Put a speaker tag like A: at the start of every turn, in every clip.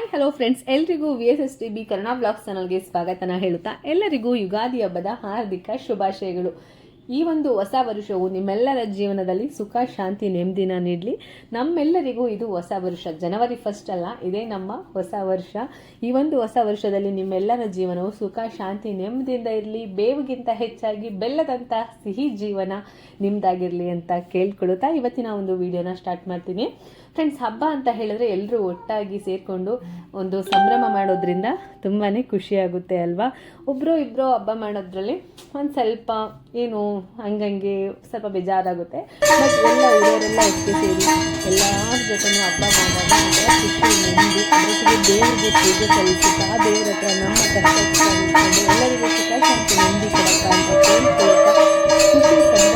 A: Hi, hello friends ಎಲ್ರಿಗೂ V S S T B Kannada vlogs ಚಾನಲ್ಗೆ ಸ್ವಾಗತನ ಹೇಳುತ್ತಾ, ಎಲ್ಲರಿಗೂ ಯುಗಾದಿ ಹಬ್ಬದ ಹಾರ್ದಿಕ ಶುಭಾಶಯಗಳು. ಈ ಒಂದು ಹೊಸ ವರುಷವು ನಿಮ್ಮೆಲ್ಲರ ಜೀವನದಲ್ಲಿ ಸುಖ, ಶಾಂತಿ, ನೆಮ್ಮದಿನ ನೀಡಲಿ. ನಮ್ಮೆಲ್ಲರಿಗೂ ಇದು ಹೊಸ ವರ್ಷ. ಜನವರಿ ಫಸ್ಟ್ ಅಲ್ಲ, ಇದೇ ನಮ್ಮ ಹೊಸ ವರ್ಷ. ಈ ಒಂದು ಹೊಸ ವರ್ಷದಲ್ಲಿ ನಿಮ್ಮೆಲ್ಲರ ಜೀವನವು ಸುಖ, ಶಾಂತಿ, ನೆಮ್ಮದಿಯಿಂದ ಇರಲಿ. ಬೇವಿಗಿಂತ ಹೆಚ್ಚಾಗಿ ಬೆಲ್ಲದಂಥ ಸಿಹಿ ಜೀವನ ನಿಮ್ಮದಾಗಿರಲಿ ಅಂತ ಕೇಳ್ಕೊಳುತ್ತಾ ಇವತ್ತಿನ ಒಂದು ವಿಡಿಯೋನ ಸ್ಟಾರ್ಟ್ ಮಾಡ್ತೀನಿ. ಫ್ರೆಂಡ್ಸ್ ಹಬ್ಬ ಅಂತ ಹೇಳಿದ್ರೆ ಎಲ್ಲರೂ ಒಟ್ಟಾಗಿ ಸೇರಿಕೊಂಡು ಒಂದು ಸಂಭ್ರಮ ಮಾಡೋದ್ರಿಂದ ತುಂಬಾ ಖುಷಿಯಾಗುತ್ತೆ ಅಲ್ವಾ? ಒಬ್ಬರು ಇಬ್ಬರು ಹಬ್ಬ ಮಾಡೋದ್ರಲ್ಲಿ ಒಂದು ಸ್ವಲ್ಪ ಏನು ಹಂಗಂಗೆ ಸ್ವಲ್ಪ ಬೇಜಾರಾಗುತ್ತೆ. ಬಟ್ ಎಲ್ಲ ಹಿರಿಯರೆಲ್ಲ ಒಟ್ಟಿಗೆ ಸೇರಿ ಎಲ್ಲರ ಜೊತೆನೂ ಹಬ್ಬ ಮಾಡೋದು ದೇವರಿಗೆ ಪೂಜೆ ಸಲ್ಲಿಸುತ್ತಾ ಆ ದೇವ್ರ ಹತ್ರ ನಮ್ಮ ಕಷ್ಟ ಎಲ್ಲರಿಗೂ ಸುಖ, ಶಾಂತಿ, ನೆಮ್ಮದಿ ಅಂತ ಕೇಳ್ಕೊಳ್ತಾ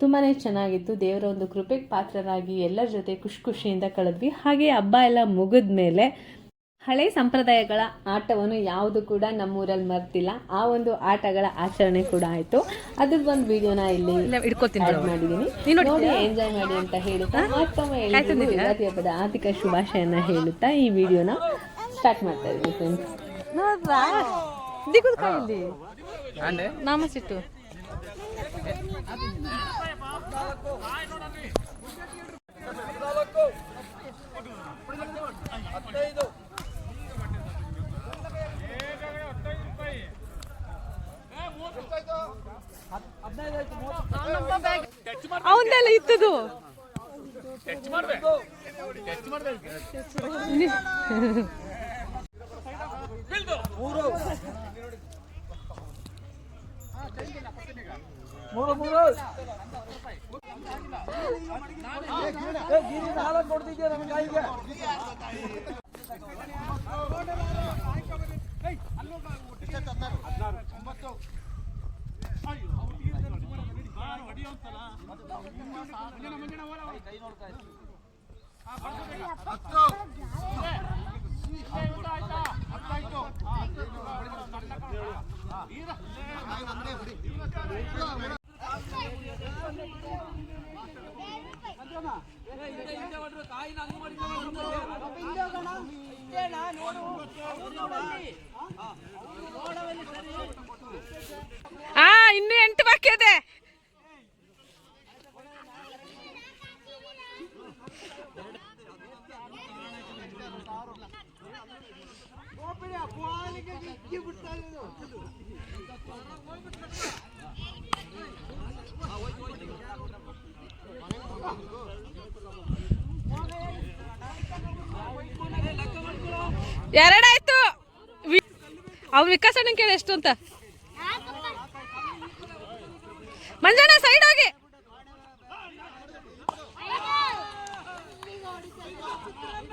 A: ತುಂಬಾನೇ ಚೆನ್ನಾಗಿತ್ತು. ದೇವರ ಒಂದು ಕೃಪೆಗೆ ಪಾತ್ರರಾಗಿ ಎಲ್ಲರ ಜೊತೆ ಖುಷಿ ಖುಷಿಯಿಂದ ಕಳೆದ್ವಿ. ಹಾಗೆ ಹಬ್ಬ ಎಲ್ಲ ಮುಗಿದ ಮೇಲೆ ಹಳೆ ಸಂಪ್ರದಾಯಗಳ ಆಟವನ್ನು ಯಾವುದು ಕೂಡ ನಮ್ಮೂರಲ್ಲಿ ಮರ್ತಿಲ್ಲ. ಆ ಒಂದು ಆಟಗಳ ಆಚರಣೆ ಕೂಡ ಆಯ್ತು. ಅದ್ರದ್ದು ಒಂದು ವಿಡಿಯೋನ ಇಲ್ಲಿ ಮಾಡಿದ್ದೀನಿ ನೋಡಿ ಎಂಜಾಯ್ ಮಾಡಿ ಅಂತ ಹೇಳುತ್ತಾ ಮತ್ತೊಮ್ಮೆ ಎಲ್ರಿಗೂ ಯುಗಾದಿ ಹಬ್ಬದ ಆರ್ಥಿಕ ಶುಭಾಶಯನ ಹೇಳುತ್ತಾ ಈ ವಿಡಿಯೋನ ಸ್ಟಾರ್ಟ್ ಮಾಡ್ತಾ ಇದ್ದೀನಿ ಫ್ರೆಂಡ್ಸ್
B: ನಾಮಸಿಟ್ಟು ಅವನ್ನೆಲ್ಲ ಇತ್ತದು.
C: ಮೂರು. ಮೂರು ನಾಲ್ಕು ಕೊಡ್ತಿದ್ಯಾ ನಮ್ಮ ಕಾಯಿಗೆ?
B: ಆ ಇನ್ನು ಎಂಟು ಬಾಕಿ ಇದೆ. ಎರಡಾಯ್ತು. ವಿ- ವಿಕಾಸಣ್ಣ ಕೇಳಿ ಎಷ್ಟು ಅಂತ ಮಂಜಣ್ಣ ಸೈಡ್ ಹೋಗಿ.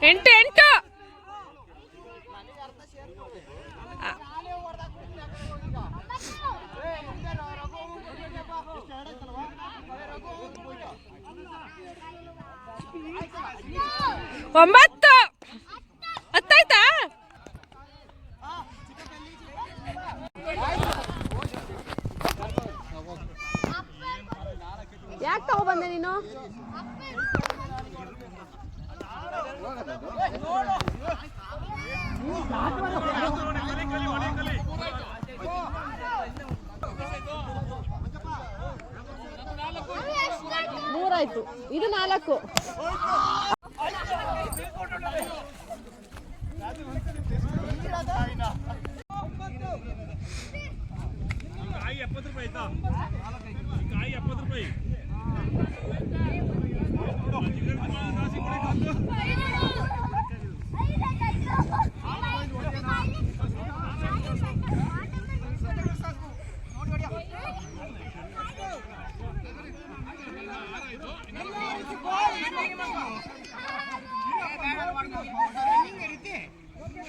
B: ಎಂಟು ಎಂಟು. ಒಂಬತ್ತು. ಹತ್ತಾಯ್ತಾ? ಯಾಕೆ ತಗೊಬಂದೆ ನೀನು? ಮೂರಾಯ್ತು. ಇದು ನಾಲ್ಕು.
C: ಎಪ್ಪತ್ತು ರೂಪಾಯಿ ಆಯ್ತಾ? ಕಾಯಿ ಎಪ್ಪತ್ತು ರೂಪಾಯಿ.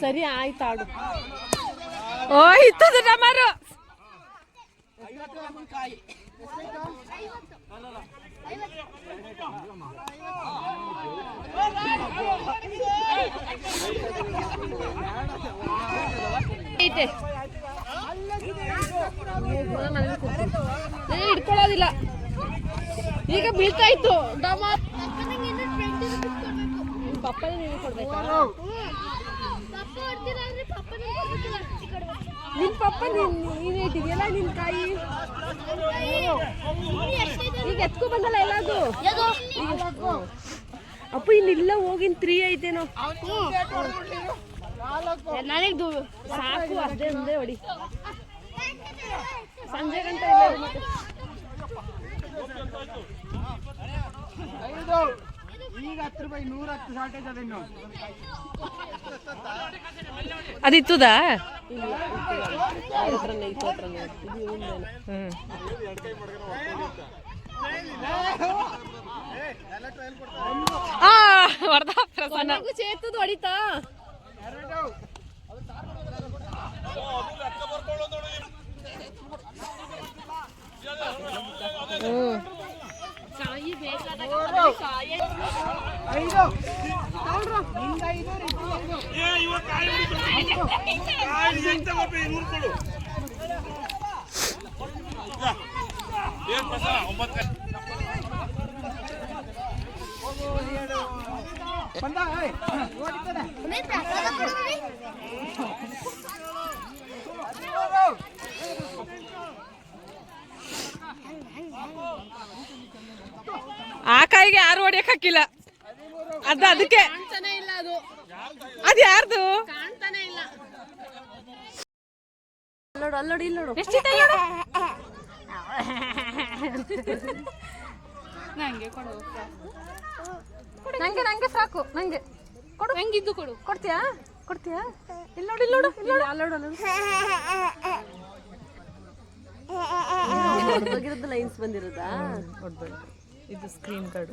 A: ಸರಿ ಆಯ್ತು ಆಡು.
B: ಓ ಇತ್ತದ ಟಮಾರು ಐತೆ. ಈಗ ಬೀಳ್ತಾ ಇತ್ತು ಪಪ್ಪನೇ ನೀನು ಕೊಡ್ಬೇಕಾ ನಿನ್ ಪಪ್ಪ ನೀನ್ ನೀನ್ ಇಟ್ಟಿದ್ಯಲ್ಲ ನಿನ್ ಕಾಯಿ? ಈಗ ಎತ್ಕೊ ಬಂದಲ್ಲ ಎಲ್ಲಾದ್ರು ಅಪ್ಪ ಇನ್ನಿಲ್ಲ ಹೋಗಿನ್ ತ್ರೀ ಐತೇನೋ. ನನಗೆ ಸಾಕು ಅದೇ ಒಂದೇ ಹೊಡಿ. ಸಂಜೆ ಗಂಟೆ ಇಲ್ಲ. ಮತ್ತೆ
D: ಈಗ ಹತ್ತು ರೂಪಾಯಿ ನೂರ ಹತ್ತು ಶಾರ್ಟೇಜ್ ಅದ ಇನ್ನು.
B: ಅದಿತ್ತದ?
A: ಚೇತದ ಹೊಡಿತಾ.
D: ಬಂದ
B: ಆ ಕಾಯಿಗೆ ಯಾರು ಹೊಡಿಯಕ್ ಹಾಕಿಲ್ಲ. ಅದ ಅದಕ್ಕೆ
A: ಅದ ಇಲ್ಲ ಅದು.
B: ಅದ್ ಯಾರ್ದು?
A: ಕಾಣ್ತಾನೆ ಇಲ್ಲ. ಅಲ್ಲೋಡು ಅಲ್ಲೋಡು ಇಲ್ಲಿ ನೋಡು.
B: ನಂಗೆ ನಂಗೆ ಫ್ರಾಕು. ನಂಗೆ ಕೊಡು. ಹೆಂಗಿದ್ದು ಕೊಡು. ಕೊಡ್ತೀಯಾ? ಕೊಡ್ತೀಯಾ? ಇಲ್ಲಿ ನೋಡಿ ಇಲ್ಲಿ ನೋಡು ಇಲ್ಲಿ ನೋಡು.
A: ಅಲ್ಲೋಡು ಅಲ್ಲೋಡು. ಲೈನ್ಸ್ ಬಂದಿರೋದಾ?
B: ಇದು ಸ್ಕ್ರೀನ್
A: ಸರಿ.